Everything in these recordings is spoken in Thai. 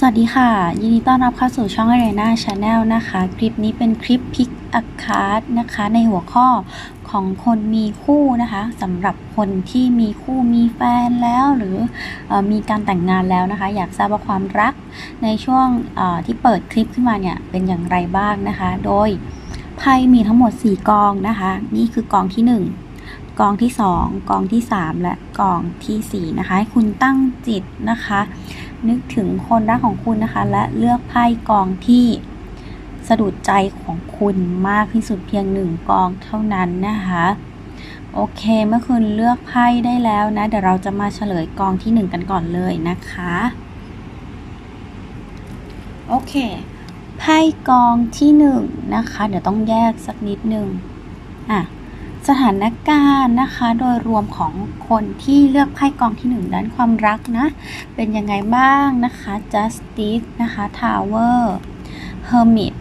สวัสดีค่ะ ยินดีต้อนรับเข้าสู่ช่อง Arena Channel นะคะ คลิปนี้เป็นคลิปพิกอัคาร์ดนะคะ ในหัวข้อของคนมีคู่นะคะสำหรับคนที่มีคู่มีแฟนแล้วหรืออมีการแต่งงานแล้วนะคะ อยากทราบว่าความรักในช่วงที่เปิดคลิปขึ้นมาเนี่ยเป็นอย่างไรบ้างนะคะ โดยไพ่มีทั้งหมด 4 กองนะคะ นี่คือกองที่ 1กองที่ 2 กองที่ 3 และกองทีสี่4 นะคะ ให้คุณตั้งจิตนะคะ นึกถึงคนรักของคุณนะคะ และเลือกไพ่กองที่สะดุดใจของคุณมากที่สุดเพียงหนึ่งกองเท่านั้นนะคะ โอเคเมื่อคุณเลือกไพ่ได้แล้วนะ เดี๋ยวเราจะมาเฉลยกองที่หนึ่งกันก่อนเลยนะคะ โอเค ไพ่กองที่หนึ่งนะคะ เดี๋ยวต้องแยกสักนิดหนึ่งอะ สถานการณ์นะคะ โดยรวมของคนที่เลือกไพ่กองที่หนึ่งด้านความรักนะ เป็นยังไงบ้างนะคะ Justice นะคะ Tower Hermit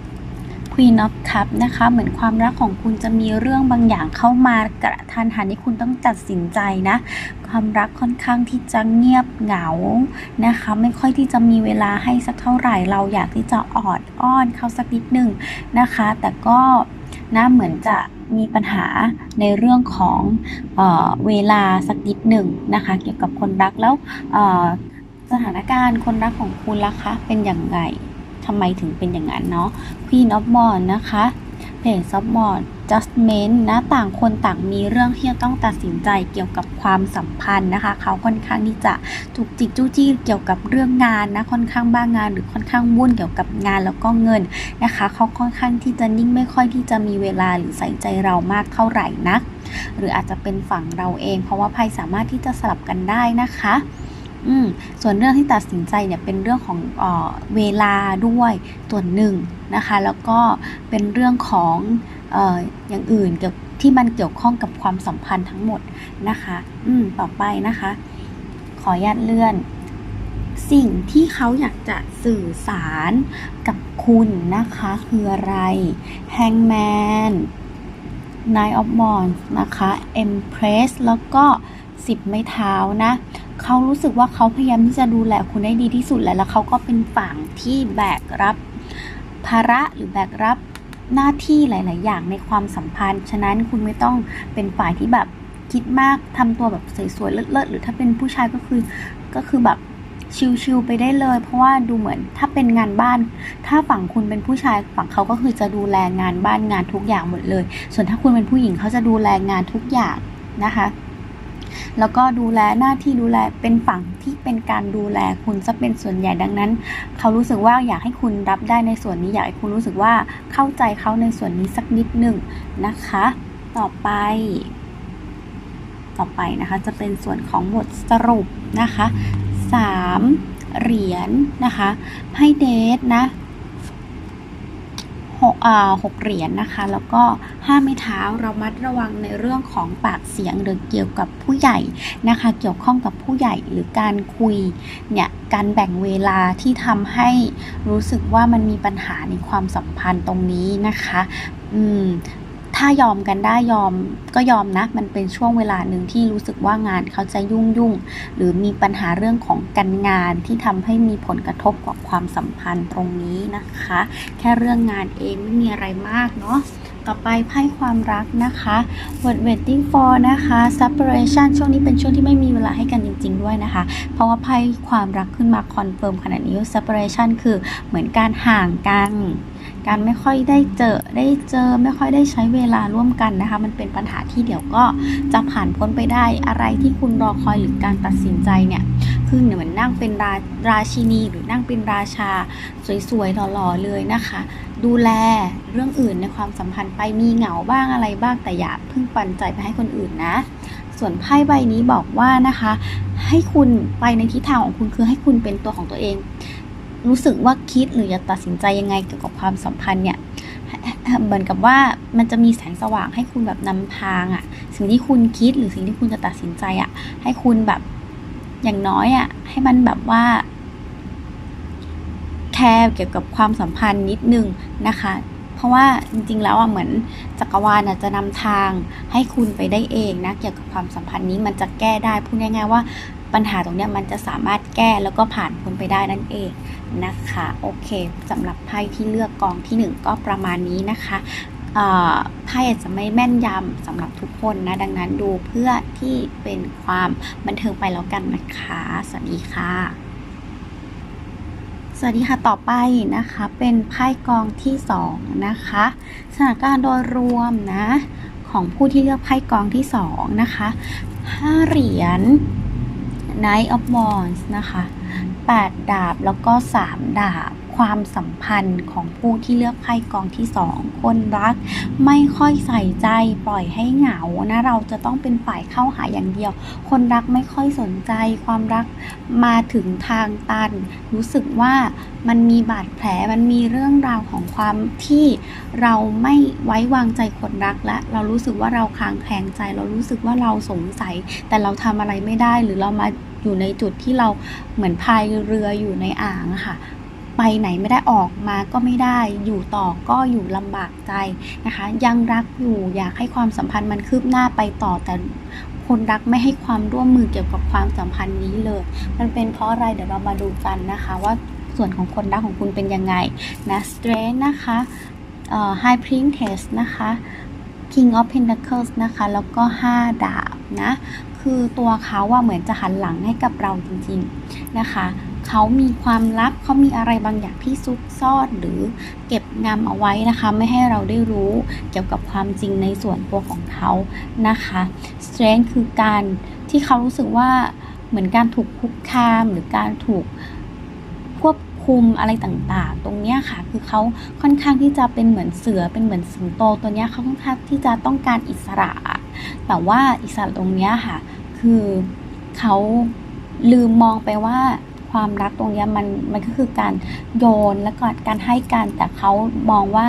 Queen of Cup นะคะ เหมือนความรักของคุณจะมีเรื่องบางอย่างเข้ามากระทันหันที่คุณต้องตัดสินใจนะ ความรักค่อนข้างที่จะเงียบเหงานะคะ ไม่ค่อยที่จะมีเวลาให้สักเท่าไหร่เราอยากที่จะออดอ้อนเขาสักนิดหนึ่งนะคะ แต่ก็นะเหมือนจะ มีปัญหาในเรื่องของเออเวลาสักนิดหนึ่งนะคะ เกี่ยวกับคนรักแล้วสถานการณ์คนรักของคุณล่ะคะเป็นอย่างไรทำไมถึงเป็นอย่างนั้นเนาะ Queen of m o n นะคะ Page of m o n Judgment นะต่างคนต่างมีเรื่องที่จะต้องตัดสินใจเกี่ยวกับความสัมพันธ์นะคะ เขาค่อนข้างที่จะจุกจิกจู้จี้เกี่ยวกับเรื่องงานนะค่อนข้างบ้างงาน หรือค่อนข้างวุ่นเกี่ยวกับงานแล้วก็เงินนะคะ เขาค่อนข้างที่จะนิ่งไม่ค่อยที่จะมีเวลาหรือใส่ใจเรามากเท่าไหร่นัก หรืออาจจะเป็นฝั่งเราเอง เพราะว่าไพ่สามารถที่จะสลับกันได้นะคะ อืมส่วนเรื่องที่ตัดสินใจเนี่ยเป็นเรื่องของเออเวลาด้วยส่วนหนึ่งนะคะ แล้วก็เป็นเรื่องของเอออย่างอื่นเกี่ยวที่มันเกี่ยวข้องกับความสัมพันธ์ทั้งหมดนะคะ อืมต่อไปนะคะ ขออนุญาตเลื่อน สิ่งที่เขาอยากจะสื่อสารกับคุณนะคะ คืออะไร Hangman Nine of Wands นะคะ Empress แล้วก็10ไม้เท้านะ เขารู้สึกว่าเขาพยายามที่จะดูแลคุณได้ดีที่สุดแล้วแล้วเขาก็เป็นฝั่งที่แบกรับภาระหรือแบกรับหน้าที่หลาย ๆ อย่างในความสัมพันธ์ ฉะนั้นคุณไม่ต้องเป็นฝ่ายที่แบบคิดมากทำตัวแบบสวยๆ เลิศๆ หรือถ้าเป็นผู้ชายก็คือก็คือแบบชิลๆไปได้เลย เพราะว่าดูเหมือนถ้าเป็นงานบ้าน ถ้าฝั่งคุณเป็นผู้ชายฝั่งเขาก็คือจะดูแลงานบ้านงานทุกอย่างหมดเลย ส่วนถ้าคุณเป็นผู้หญิงเขาจะดูแลงานทุกอย่างนะคะ แล้วก็ดูแลหน้าที่ดูแลเป็นฝั่งที่เป็นการดูแลคุณซะเป็นส่วนใหญ่ดังนั้น เขารู้สึกว่าอยากให้คุณรับได้ในส่วนนี้อยากให้คุณรู้สึกว่าเข้าใจเขาในส่วนนี้สักนิดหนึ่งนะคะ ต่อไปต่อไปนะคะจะเป็นส่วนของบทสรุปนะคะสามเหรียญนะคะให้เดทนะ หกเหรียญนะคะ แล้วก็ห้าไม้เท้าเรามัดระวังในเรื่องของปากเสียงหรือเกี่ยวกับผู้ใหญ่นะคะ เกี่ยวข้องกับผู้ใหญ่หรือการคุยเนี่ยการแบ่งเวลาที่ทำให้รู้สึกว่ามันมีปัญหาในความสัมพันธ์ตรงนี้นะคะ อืม ถ้ายอมกันได้ยอมก็ยอมนะ มันเป็นช่วงเวลาหนึ่งที่รู้สึกว่างานเขาจะยุ่งยุ่งหรือมีปัญหาเรื่องของการงานที่ทำให้มีผลกระทบกับความสัมพันธ์ตรงนี้นะคะ แค่เรื่องงานเองไม่มีอะไรมากเนาะต่อไปไพ่ความรักนะคะ Word waiting for นะคะ separation ช่วงนี้เป็นช่วงที่ไม่มีเวลาให้กันจริง ๆ ด้วยนะคะ เพราะว่าไพ่ความรักขึ้นมาคอนเฟิร์มขนาดนี้ separation คือเหมือนการห่างกัน การไม่ค่อยได้เจอได้เจอไม่ค่อยได้ใช้เวลาร่วมกันนะคะ มันเป็นปัญหาที่เดี๋ยวก็จะผ่านพ้นไปได้อะไรที่คุณรอคอยหรือการตัดสินใจเนี่ยคือเหมือนนั่งเป็นราราชินี หรือนั่งเป็นราชา สวยๆหล่อๆเลยนะคะ ดูแลเรื่องอื่นในความสัมพันธ์ไปมีเหงาบ้างอะไรบ้างแต่อย่าเพิ่งปันใจไปให้คนอื่นนะ ส่วนไพ่ใบนี้บอกว่านะคะ ให้คุณไปในทิศทางของคุณคือให้คุณเป็นตัวของตัวเอง รู้สึกว่าคิดหรือจะตัดสินใจยังไงเกี่ยวกับความสัมพันธ์เนี่ยเหมือนกับว่ามันจะมีแสงสว่างให้คุณแบบนำทางอะสิ่งที่คุณคิดหรือสิ่งที่คุณจะตัดสินใจอะให้คุณแบบอย่างน้อยอะให้มันแบบว่าแคร์เกี่ยวกับความสัมพันธ์นิดนึงนะคะ เพราะว่าจริงๆแล้วอะเหมือนจักรวาลน่ะจะนำทางให้คุณไปได้เองนะเกี่ยวกับความสัมพันธ์นี้มันจะแก้ได้พูดง่ายๆว่า ปัญหาตรงนี้มันจะสามารถแก้แล้วก็ผ่านพ้นไปได้นั่นเองนะคะโอเคสำหรับไพ่ที่เลือกกองที่หนึ่งก็ประมาณนี้นะคะไพ่อาจจะไม่แม่นยำสำหรับทุกคนนะ ดังนั้นดูเพื่อที่เป็นความบันเทิงไปแล้วกันนะคะ สวัสดีค่ะ สวัสดีค่ะต่อไปนะคะ เป็นไพ่กองที่สองนะคะ สถานการณ์โดยรวมนะ ของผู้ที่เลือกไพ่กองที่สองนะคะห้าเหรียญ Knight of Wands นะคะ 8 ดาบแล้วก็ 3 ดาบ ความสัมพันธ์ของผู้ที่เลือกไพ่กองที่ 2 คนรัก ไม่ค่อยใส่ใจปล่อยให้เหงานะเราจะต้องเป็นฝ่ายเข้าหาอย่างเดียว คนรักไม่ค่อยสนใจ ความรักมาถึงทางตัน รู้สึกว่ามันมีบาดแผลมันมีเรื่องราวของความที่เราไม่ไว้วางใจคนรักและเรารู้สึกว่าเราคลางแคลงใจ เรารู้สึกว่าเราสงสัย แต่เราทำอะไรไม่ได้หรือเรามา อยู่ในจุดที่เราเหมือนพายเรืออยู่ในอ่างค่ะไปไหนไม่ได้ออกมาก็ไม่ได้อยู่ต่อก็อยู่ลำบากใจนะคะ ยังรักอยู่อยากให้ความสัมพันธ์มันคืบหน้าไปต่อแต่คนรักไม่ให้ความร่วมมือเกี่ยวกับความสัมพันธ์นี้เลย มันเป็นเพราะอะไรเดี๋ยวเรามาดูกันนะคะ ว่าส่วนของคนรักของคุณเป็นยังไงนะ s t r e s นะคะเอ่อ high princess นะคะ king of pentacles นะคะ แล้วก็ 5 ดาบนะ คือตัวเขาว่าเหมือนจะหันหลังให้กับเราจริงๆนะคะ เขามีความลับเขามีอะไรบางอย่างที่ซุกซ่อนหรือเก็บงำเอาไว้นะคะ ไม่ให้เราได้รู้เกี่ยวกับความจริงในส่วนตัวของเขานะคะ strength คือการที่เขารู้สึกว่าเหมือนการถูกคุกคามหรือการถูกควบคุมอะไรต่างๆ ตรงเนี้ยค่ะ คือเขาค่อนข้างที่จะเป็นเหมือนเสือเป็นเหมือนสิงโตตัวเนี้ยเขาค่อนข้างที่จะต้องการอิสระ แต่ว่าอิสระตรงนี้ค่ะ คือเขาลืมมองไปว่าความรักตรงนี้มันมันก็คือการโยนและก็การให้การแต่เขามองว่า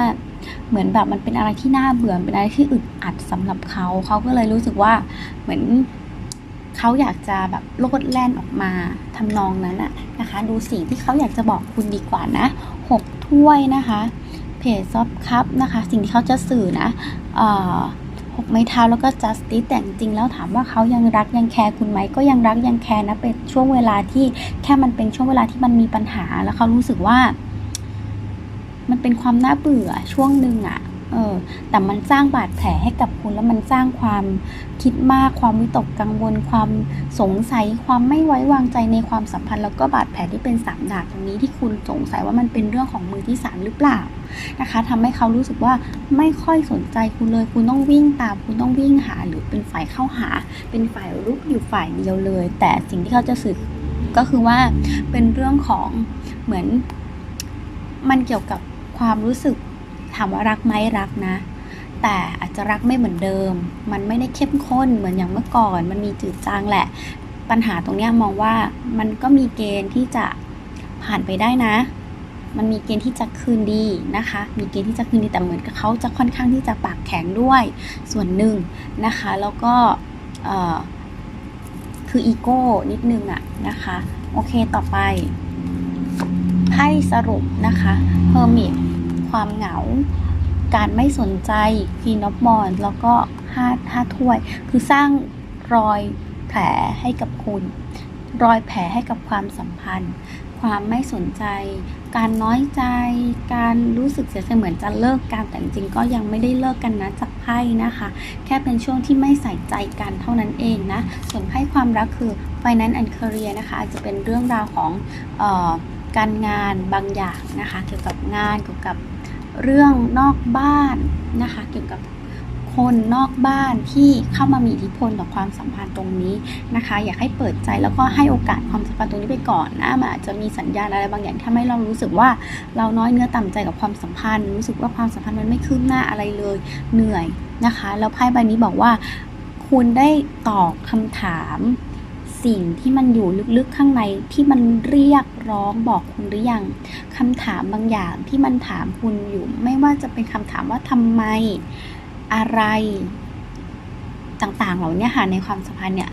เหมือนแบบมันเป็นอะไรที่น่าเบื่อเป็นอะไรที่อึดอัดสำหรับเขาเขาก็เลยรู้สึกว่าเหมือนเขาอยากจะแบบโลดแล่นออกมาทำนองนั้นอะนะคะ ดูสิ่งที่เขาอยากจะบอกคุณดีกว่านะหกถ้วยนะคะเพจซอฟคัพนะคะ สิ่งที่เขาจะสื่อนะเอ่อ กไม้เท้าแล้วก็จัสติสแต่จริงแล้วถามว่าเขายังรักยังแคร์คุณไหมก็ยังรักยังแคร์นะเป็นช่วงเวลาที่แค่มันเป็นช่วงเวลาที่มันมีปัญหาแล้วเขารู้สึกว่า มันเป็นความน่าเบื่อช่วงหนึ่งอะ เออแต่มันสร้างบาดแผลให้กับคุณแล้วมันสร้างความคิดมาก ความวิตกกังวล ความสงสัย ความไม่ไว้วางใจในความสัมพันธ์ แล้วก็บาดแผลที่เป็นสามดาบตรงนี้ที่คุณสงสัยว่ามันเป็นเรื่องของมือที่สามหรือเปล่านะคะทำให้เขารู้สึกว่าไม่ค่อยสนใจคุณเลย คุณต้องวิ่งตาม คุณต้องวิ่งหา หรือเป็นฝ่ายเข้าหา เป็นฝ่ายรุกอยู่ฝ่ายเดียวเลย แต่สิ่งที่เขาจะสื่อก็คือว่าเป็นเรื่องของเหมือนมันเกี่ยวกับความรู้สึก ถามว่ารักไหมรักนะ แต่อาจจะรักไม่เหมือนเดิม มันไม่ได้เข้มข้นเหมือนอย่างเมื่อก่อน มันมีจืดจางแหละ ปัญหาตรงนี้มองว่ามันก็มีเกณฑ์ที่จะผ่านไปได้นะ มันมีเกณฑ์ที่จะคืนดีนะคะ มีเกณฑ์ที่จะคืนดีแต่เหมือนกับเขาจะค่อนข้างที่จะปากแข็งด้วยส่วนหนึ่งนะคะ แล้วก็คืออีโก้นิดนึงอะนะคะ โอเคต่อไปไพ่สรุปนะคะเ e อร์มิต ความเหงา การไม่สนใจฟีนอฟมอน แล้วก็ห้าห้าถ้วย คือสร้างรอยแผลให้กับคุณ รอยแผลให้กับความสัมพันธ์ ความไม่สนใจ การน้อยใจ การรู้สึกเสียใจเหมือนจะเลิกกัน แต่จริงๆก็ยังไม่ได้เลิกกันนะจากไพ่นะคะ แค่เป็นช่วงที่ไม่ใส่ใจกันเท่านั้นเองนะ ส่วนไพ่ความรักคือ Finance and Career นะคะอาจจะเป็นเรื่องราวของเออ การงานบางอย่างนะคะ เกี่ยวกับงานเกี่ยวกับเรื่องนอกบ้านนะคะ เกี่ยวกับคนนอกบ้านที่เข้ามามีอิทธิพลต่อความสัมพันธ์ตรงนี้นะคะ อยากให้เปิดใจแล้วก็ให้โอกาสความสัมพันธ์ตรงนี้ไปก่อนนะมันอาจจะมีสัญญาณอะไรบางอย่างที่ทำให้เรารู้สึกว่าเราน้อยเนื้อต่ำใจกับความสัมพันธ์ รู้สึกว่าความสัมพันธ์มันไม่คืบหน้าอะไรเลยเหนื่อยนะคะ แล้วไพ่ใบนี้บอกว่า คุณได้ตอบคำถาม สิ่งที่มันอยู่ลึกๆข้างในที่มันเรียกร้องบอกคุณหรือยังคำถามบางอย่างที่มันถามคุณอยู่ ไม่ว่าจะเป็นคำถามว่าทำไมอะไรต่างๆ เหล่านี้ค่ะในความสัมพันธ์เนี่ย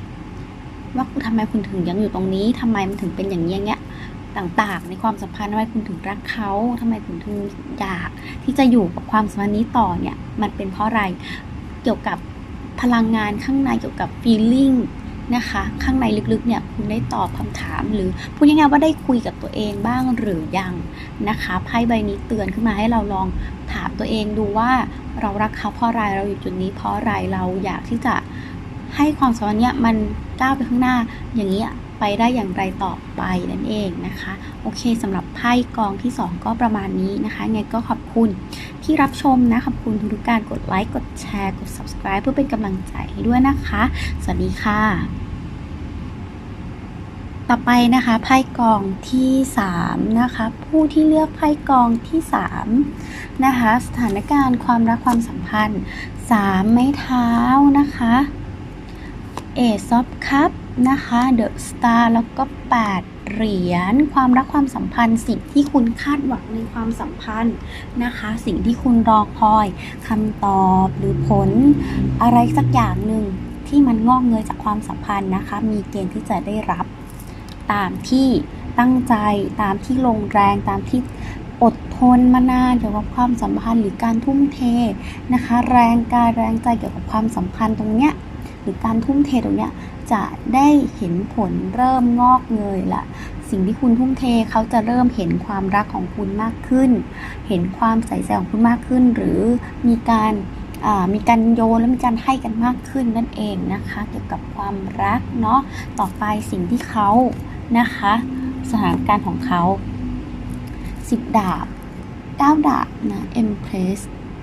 ว่าคุณทำไมคุณถึงยังอยู่ตรงนี้ทำไมมันถึงเป็นอย่างนี้ยเงี้ยต่างๆ ในความสัมพันธ์ทำไมคุณถึงรักเขาทำไมคุณถึงอยาก ที่จะอยู่กับความสัมพันธ์นี้ต่อเนี่ย มันเป็นเพราะอะไร เกี่ยวกับพลังงานข้างในเกี่ยวกับ feeling นะคะ ข้างในลึกๆเนี่ยคุณได้ตอบคำถาม หรือพูดง่ายๆว่าได้คุยกับตัวเองบ้างหรือยังนะคะไพ่ใบนี้เตือนขึ้นมาให้เราลองถามตัวเองดูว่าเรารักเขาเพราะอะไรเราอยู่จุดนี้เพราะอะไรเราอยากที่จะให้ความสัมพันธ์เนี้ยมันก้าวไปข้างหน้าอย่างนี้ ไปได้อย่างไรต่อไปนั่นเองนะคะ โอเคสำหรับไพ่กองที่ 2 ก็ประมาณนี้นะคะไงก็ขอบคุณที่รับชมนะ ขอบคุณทุกการกดไลค์กดแชร์ กด subscribe เพื่อเป็นกำลังใจให้ด้วยนะคะ สวัสดีค่ะ ต่อไปนะคะไพ่กองที่ 3 นะคะ ผู้ที่เลือกไพ่กองที่ 3 นะคะ สถานการณ์ความรักความสัมพันธ์ 3 ไม้เท้านะคะเอซอฟคัพ นะคะเดอะสตาร์แล้วก็ 8 เหรียญความรักความสัมพันธ์สิ่งที่คุณคาดหวังในความสัมพันธ์นะคะ สิ่งที่คุณรอคอยคำตอบหรือผลอะไรสักอย่างหนึ่งที่มันงอกเงยจากความสัมพันธ์นะคะ มีเกณฑ์ที่จะได้รับตามที่ตั้งใจตามที่ลงแรงตามที่อดทนมานานเกี่ยวกับความสัมพันธ์หรือการทุ่มเทนะคะ แรงกายแรงใจเกี่ยวกับความสัมพันธ์ตรงเนี้ย หรือการทุ่มเทตรงเนี้ยจะได้เห็นผลเริ่มงอกเงยละสิ่งที่คุณทุ่มเทเขาจะเริ่มเห็นความรักของคุณมากขึ้น เห็นความใส่ใจของคุณมากขึ้น หรือมีการมีการโยนและมีการให้กันมากขึ้นนั่นเองนะคะ เกี่ยวกับความรักเนาะต่อไปสิ่งที่เขานะคะ สถานการณ์ของเขาสิบดาบเก้าดาบนะ Empress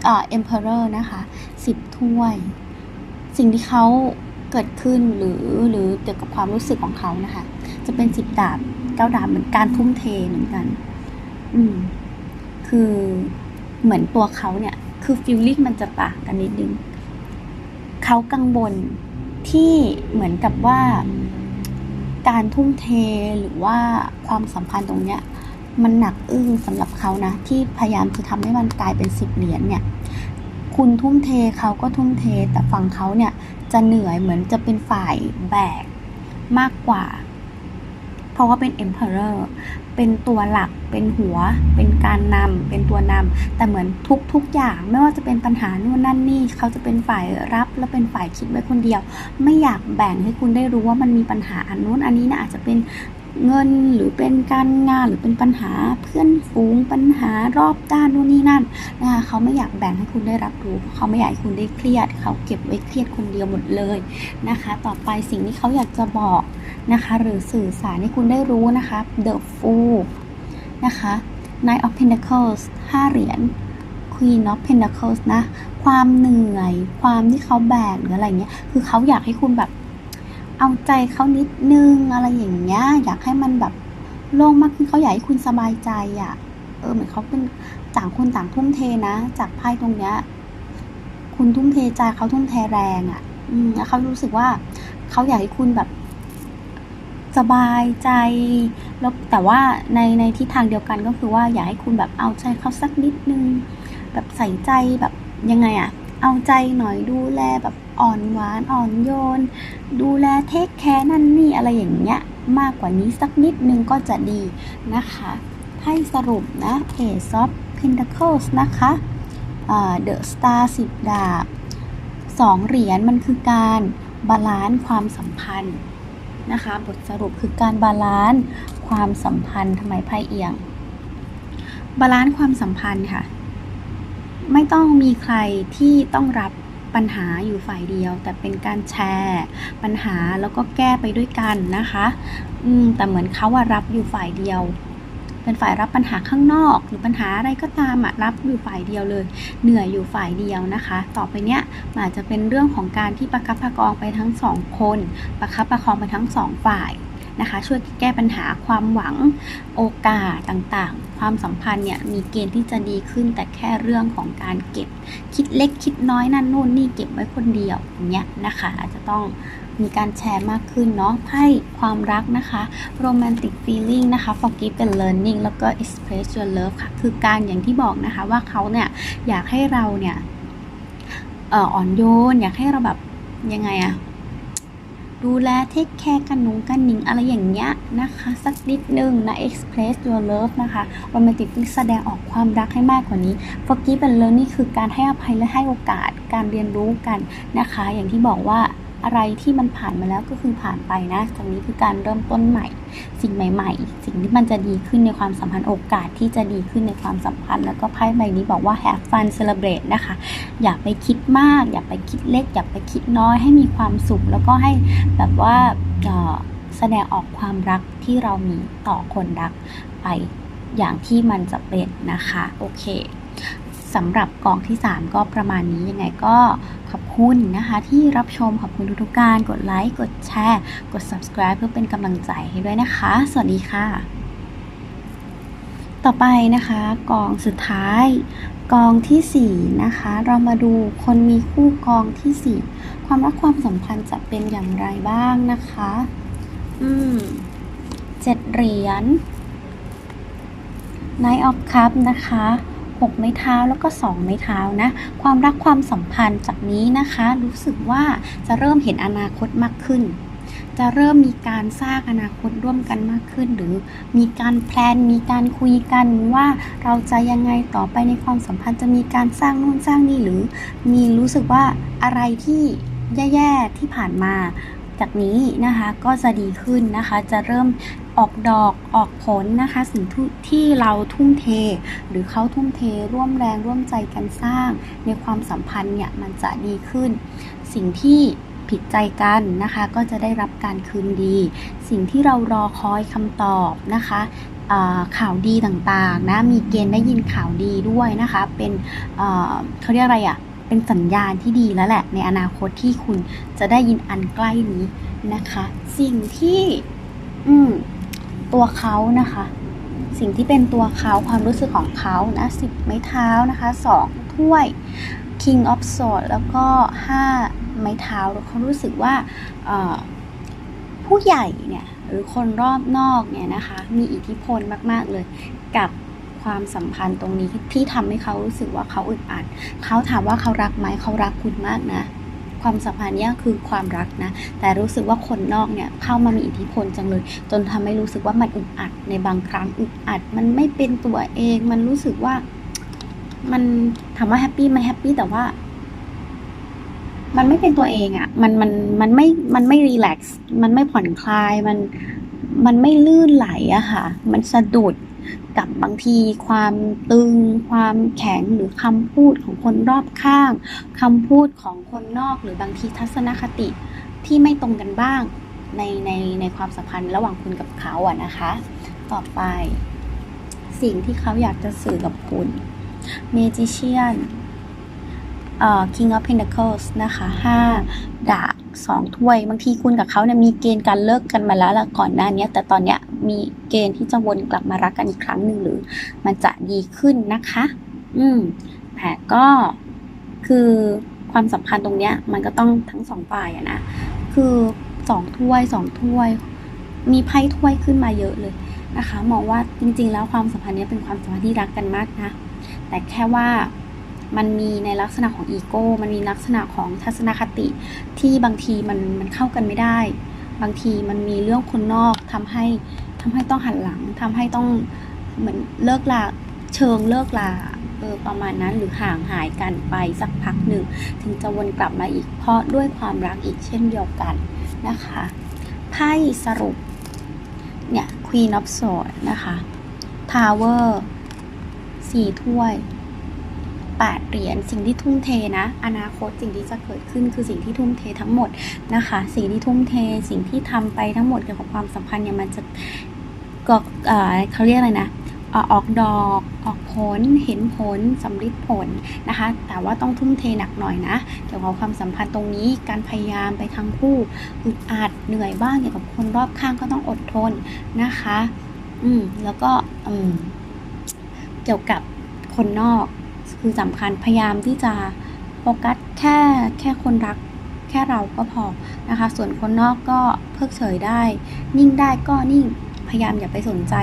อ่า Emperor นะคะสิบถ้วย สิ่งที่เขาเกิดขึ้นหรือหรือเกี่ยวกับความรู้สึกของเขานะคะ จะเป็นสิบดาบเก้าดาบเหมือนการทุ่มเทเหมือนกัน อืม คือเหมือนตัวเขาเนี่ย คือฟิลลิ่งมันจะต่างกันนิดนึงเขากังวลที่เหมือนกับว่า การทุ่มเทหรือว่าความสัมพันธ์ตรงเนี้ย มันหนักอึ้งสำหรับเขานะ ที่พยายามจะทำให้มันกลายเป็นสิบเหรียญเนี่ย คุณทุ่มเทเขาก็ทุ่มเท แต่ฝั่งเขาเนี่ยจะเหนื่อยเหมือนจะเป็นฝ่ายแบกมากกว่า เพราะว่าเป็น emperor เป็นตัวหลัก เป็นหัว เป็นการนำ เป็นตัวนำ แต่เหมือนทุกทุกอย่าง ไม่ว่าจะเป็นปัญหานู่นนั่นนี่ เขาจะเป็นฝ่ายรับและเป็นฝ่ายคิดไว้คนเดียว ไม่อยากแบ่งให้คุณได้รู้ว่ามันมีปัญหาอันนู้นอันนี้นะอาจจะเป็น เงินหรือเป็นการงานหรือเป็นปัญหาเพื่อนฝูงปัญหารอบด้านนู่นนี่นั่นนะคะเขาไม่อยากแบ่งให้คุณได้รับรู้เขาไม่อยากให้คุณได้เครียด เขาเก็บไว้เครียดคนเดียวหมดเลยนะคะ ต่อไปสิ่งที่เขาอยากจะบอกนะคะ หรือสื่อสารให้คุณได้รู้นะคะ The Fool นะคะ Knight of Pentacles 5เหรียญ Queen of Pentacles นะ ความเหนื่อย ความที่เขาแบกหรืออะไรเงี้ย คือเขาอยากให้คุณแบบ เอาใจเขานิดนึงอะไรอย่างเงี้ย อยากให้มันแบบโล่งมากขึ้นเขาอยากให้คุณสบายใจอะ่ะ เออเหมือนเขาเป็นต่างคนต่างทุ่มเทนะ จากไพ่ตรงเนี้ย คุณทุ่มเทใจเขาทุ่มเทแรงอะ่ะ อืมแล้วเขารู้สึกว่าเขาอยากให้คุณแบบสบายใจ แล้วแต่ว่าในในทิศทางเดียวกันก็คือว่าอยากให้คุณแบบเอาใจเขาสักนิดนึง แบบใส่ใจแบบยังไงอะเอาใจหน่อยดูแลแบบ อ่อนหวานอ่อนโยน ดูแลเทคแคร์นั่นนี่อะไรอย่างเงี้ยมากกว่านี้สักนิดนึงก็จะดีนะคะให้สรุปนะ Ace of Pentacles นะคะเดอะสตาร์สิบดาบสองเหรียญมันคือการบาลานซ์ความสัมพันธ์นะคะ บทสรุปคือการบาลานซ์ความสัมพันธ์ทำไมไพ่เอียง บาลานซ์ความสัมพันธ์ค่ะ ไม่ต้องมีใครที่ต้องรับ ปัญหาอยู่ฝ่ายเดียว แต่เป็นการแชร์ปัญหาแล้วก็แก้ไปด้วยกันนะคะอืมแต่เหมือนเขาอะรับอยู่ฝ่ายเดียว เป็นฝ่ายรับปัญหาข้างนอก หรือปัญหาอะไรก็ตามอะรับอยู่ฝ่ายเดียวเลย เหนื่อยอยู่ฝ่ายเดียวนะคะ ต่อไปเนี้ยอาจจะเป็นเรื่องของการที่ประคับประคองไปทั้งสองคนประคับประคองไปทั้งสองฝ่ายนะคะ ช่วยแก้ปัญหาความหวังโอกาสต่างๆ ความสัมพันธ์เนี่ยมีเกณฑ์ที่จะดีขึ้นแต่แค่เรื่องของการเก็บ คิดเล็กคิดน้อยนั่นนู่นนี่เก็บไว้คนเดียวอย่างเงี้ยนะคะอาจจะต้องมีการแชร์มากขึ้นเนาะไพ่ความรักนะคะ romantic feeling นะคะ forgive and learning แล้วก็ express your love ค่ะ คือการอย่างที่บอกนะคะว่าเขาเนี่ยอยากให้เราเนี่ยอ่อนโยน อยากให้เราแบบยังไงอะ ดูแลเทคแคร์กันหนุงกันหนิงอะไรอย่างเงี้ยนะคะ สักนิดนึงนะ express your love นะคะ romantic แสดงออกความรักให้มากกว่านี้ forgive and learn นี่คือการให้อภัยและให้โอกาสการเรียนรู้กันนะคะ อย่างที่บอกว่า อะไรที่มันผ่านมาแล้วก็คือผ่านไปนะจากนี้คือการเริ่มต้นใหม่ สิ่งใหม่ ๆ สิ่งที่มันจะดีขึ้นในความสัมพันธ์โอกาสที่จะดีขึ้นในความสัมพันธ์ แล้วก็ไพ่ใบนี้บอกว่า have fun celebrate นะคะ อย่าไปคิดมาก อย่าไปคิดเล็ก อย่าไปคิดน้อยให้มีความสุข แล้วก็ให้แบบว่าเอ่อแสดงออกความรักที่เรามีต่อคนรักไปอย่างที่มันจะเป็นนะคะ โอเค สำหรับกองที่ 3 ก็ประมาณนี้ยังไงก็ขอบคุณนะคะที่รับชมขอบคุณทุกๆการกดไลค์กดแชร์ กด subscribe เพื่อเป็นกำลังใจให้ด้วยนะคะ สวัสดีค่ะ ต่อไปนะคะกองสุดท้ายกองที่4นะคะเรามาดูคนมีคู่กองทีสี่4 ความรักความสัมพันธ์จะเป็นอย่างไรบ้างนะคะ อืมเจ็ดเหรียญ Knight of Cup นะคะ หกไม้เท้าแล้วก็สองไม้เท้านะ ความรักความสัมพันธ์จากนี้นะคะ รู้สึกว่าจะเริ่มเห็นอนาคตมากขึ้น จะเริ่มมีการสร้างอนาคตร่วมกันมากขึ้น หรือมีการแพลน มีการคุยกันว่าเราจะยังไงต่อไปในความสัมพันธ์จะมีการสร้างนู่นสร้างนี่หรือ มีรู้สึกว่าอะไรที่แย่ๆที่ผ่านมาจากนี้นะคะก็จะดีขึ้นนะคะ จะเริ่ม ออกดอกออกผลนะคะ สิ่งที่เราทุ่มเท หรือเขาทุ่มเทร่วมแรงร่วมใจกันสร้าง ในความสัมพันธ์เนี่ยมันจะดีขึ้น สิ่งที่ผิดใจกันนะคะ ก็จะได้รับการคืนดี สิ่งที่เรารอคอยคำตอบนะคะข่าวดีต่างๆนะมีเกณฑ์ได้ยินข่าวดีด้วยนะคะ เป็นเเขาเรียกอะไรอะ่ะเป็นสัญญาณที่ดีแล้วแหละ ในอนาคตที่คุณจะได้ยินอันใกล้นี้นะคะ สิ่งที่ อืม ตัวเขานะคะ สิ่งที่เป็นตัวเขาความรู้สึกของเขานะสิบไม้เท้านะคะสองถ้วย King of Swords แล้วก็ห้าไม้เท้าแล้วเขารู้สึกว่าผู้ใหญ่เนี่ยหรือคนรอบนอกเนี่ยนะคะมีอิทธิพลมากๆเลยกับความสัมพันธ์ตรงนี้ที่ทำให้เขารู้สึกว่าเขาอึดอัดเขาถามว่าเขารักไหมเขารักคุณมากนะ ความสัมพันธ์เนี้ยคือความรักนะ แต่รู้สึกว่าคนนอกเนี่ยเข้ามามีอิทธิพลจังเลย จนทำให้รู้สึกว่ามันอึดอัดในบางครั้งอึดอัด มันไม่เป็นตัวเอง มันรู้สึกว่า มันถามว่าแฮปปี้ไหมแฮปปี้แต่ว่ามันไม่เป็นตัวเองอะ่ะ มันมันมันไม่ มันไม่รีแลกซ์ มันไม่ผ่อนคลาย มัน มันไม่ลื่นไหลอะค่ะ มันสะดุด กับบางทีความตึง ความแข็งหรือคำพูดของคนรอบข้างคำพูดของคนนอกหรือบางทีทัศนคติที่ไม่ตรงกันบ้างในในในความสัมพันธ์ระหว่างคุณกับเขาอะนะคะ ต่อไป สิ่งที่เขาอยากจะสื่อกับคุณ Magician เอ่อ King of Pentacles นะคะห้าดาบสองถ้วย บางทีคุณกับเขาเนี่ยมีเกณฑ์การเลิกกันมาแล้วละก่อนหน้านี้แต่ตอนเนี้ย มีเกณฑ์ที่จะวนกลับมารักกันอีกครั้งหนึ่งหรือ มันจะดีขึ้นนะคะ อืมแต่ก็คือความสัมพันธ์ตรงเนี้ย มันก็ต้องทั้งสองฝ่ายอะนะ คือสองถ้วยสองถ้วย มีไพ่ถ้วยขึ้นมาเยอะเลยนะคะ มองว่าจริง ๆ แล้วความสัมพันธ์เนี้ยเป็นความสัมพันธ์ที่รักกันมากนะ แต่แค่ว่ามันมีในลักษณะของอีโก้ มันมีลักษณะของทัศนคติที่บางทีมันมันเข้ากันไม่ได้ บางทีมันมีเรื่องคนนอกทำให้ ทำให้ต้องหันหลังทำให้ต้องเหมือนเลิกลาเชิงเลิกลาเออประมาณนั้นหรือห่างหายกันไปสักพักหนึ่ง ถึงจะวนกลับมาอีกเพราะด้วยความรักอีกเช่นเดียวกันนะคะไพ่สรุปเนี่ย Queen of Swords นะคะ Tower สี่ถ้วยแปดเหรียญสิ่งที่ทุ่มเทนะ อนาคตสิ่งที่จะเกิดขึ้นคือสิ่งที่ทุ่มเททั้งหมดนะคะ สิ่งที่ทุ่มเทสิ่งที่ทำไปทั้งหมดเกี่ยวกับความสัมพันธ์เนี่ยมันจะ ก็เขาเรียกอะไรนะออออกดอกออกผลเห็นผลสำลิดผลนะคะ แต่ว่าต้องทุ่มเทหนักหน่อยนะ เกี่ยวกับความสัมพันธ์ตรงนี้การพยายามไปทั้งคู่อึดอัดเหนื่อยบ้างเกี่ยวกับคนรอบข้างก็ต้องอดทนนะคะ อืมแล้วก็อืมเกี่ยวกับคนนอก คือสำคัญพยายามที่จะโฟกัสแค่แค่คนรักแค่เราก็พอนะคะ ส่วนคนนอกก็เพิกเฉยได้ นิ่งได้ก็นิ่ง พยายามอย่าไปสนใจ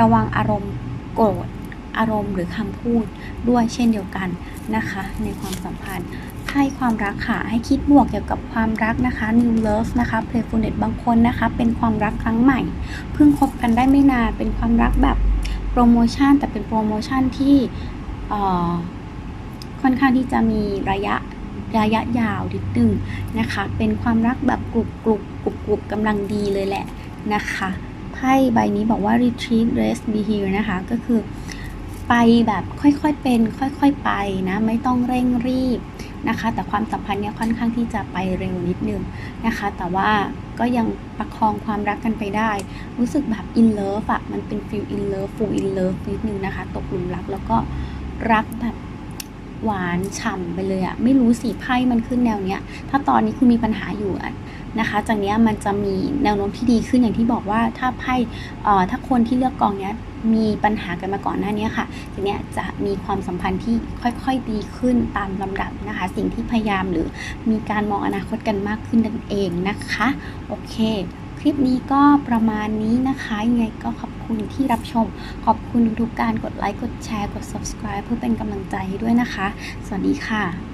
ระวังอารมณ์โกรธอารมณ์หรือคำพูดด้วยเช่นเดียวกันนะคะ ในความสัมพันธ์ให้ความรักค่ะ ให้คิดบวกเกี่ยวกับความรักนะคะ new love นะคะ playfulness บางคนนะคะ เป็นความรักครั้งใหม่ เพิ่งคบกันได้ไม่นาน เป็นความรักแบบโปรโมชั่น แต่เป็นโปรโมชั่นที่ค่อนข้างที่จะมีระยะระยะยาวนิดนึงนะคะ เป็นความรักแบบกรุบกรุบกรุบกรุบกำลังดีเลยแหละนะคะ ไพ่ใบนี้บอกว่า retreat rest be here นะคะ ก็คือไปแบบค่อยๆเป็น ค่อยๆไปนะ ไม่ต้องเร่งรีบนะคะ แต่ความสัมพันธ์เนี่ยค่อนข้างที่จะไปเร็วนิดนึงนะคะ แต่ว่าก็ยังประคองความรักกันไปได้ รู้สึกแบบ in love อะมันเป็น feel in love full in love นิดนึงนะคะ ตกหลุมรักแล้วก็รักแบบ หวานฉ่ำไปเลยอะไม่รู้สิไพ่มันขึ้นแนวเนี้ย ถ้าตอนนี้คุณมีปัญหาอยู่อะนะคะ จากเนี้ยมันจะมีแนวโน้มที่ดีขึ้นอย่างที่บอกว่าถ้าไพ่เอ่อถ้าคนที่เลือกกองเนี้ยมีปัญหากันมาก่อนหน้านี้ค่ะทีเนี้ยจะมีความสัมพันธ์ที่ค่อยๆดีขึ้นตามลำดับนะคะ สิ่งที่พยายามหรือมีการมองอนาคตกันมากขึ้นนั่นเองนะคะ โอเค คลิปนี้ก็ประมาณนี้นะคะยังไงก็ขอบ คุณที่รับชม ขอบคุณทุกๆการกดไลค์ กดแชร์ กด subscribe เพื่อเป็นกำลังใจให้ด้วยนะคะ สวัสดีค่ะ